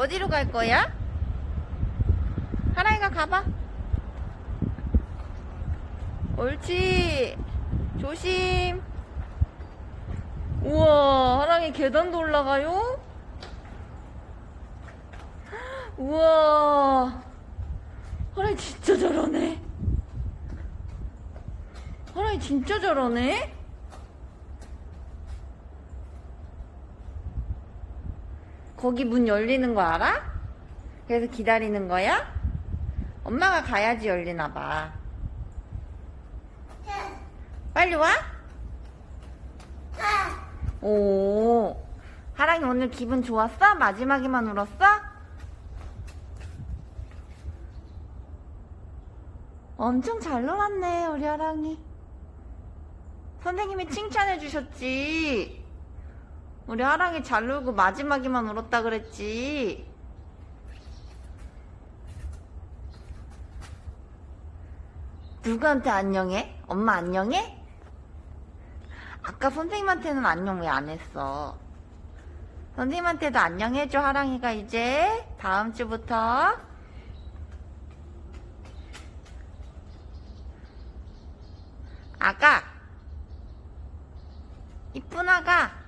어디로 갈 거야? 하랑이가 가봐. 옳지. 조심. 우와, 하랑이 계단도 올라가요? 우와. 하랑이 진짜 잘하네. 하랑이 진짜 잘하네. 거기 문 열리는 거 알아? 그래서 기다리는 거야? 엄마가 가야지 열리나 봐. 빨리 와? 오. 하랑이 오늘 기분 좋았어? 마지막에만 울었어? 엄청 잘 놀았네, 우리 하랑이. 선생님이 칭찬해 주셨지. 우리 하랑이 잘 놀고 마지막에만 울었다 그랬지. 누구한테 안녕해? 엄마 안녕해? 아까 선생님한테는 안녕 왜 안 했어? 선생님한테도 안녕해줘, 하랑이가 이제. 다음 주부터. 아가. 이쁜 아가.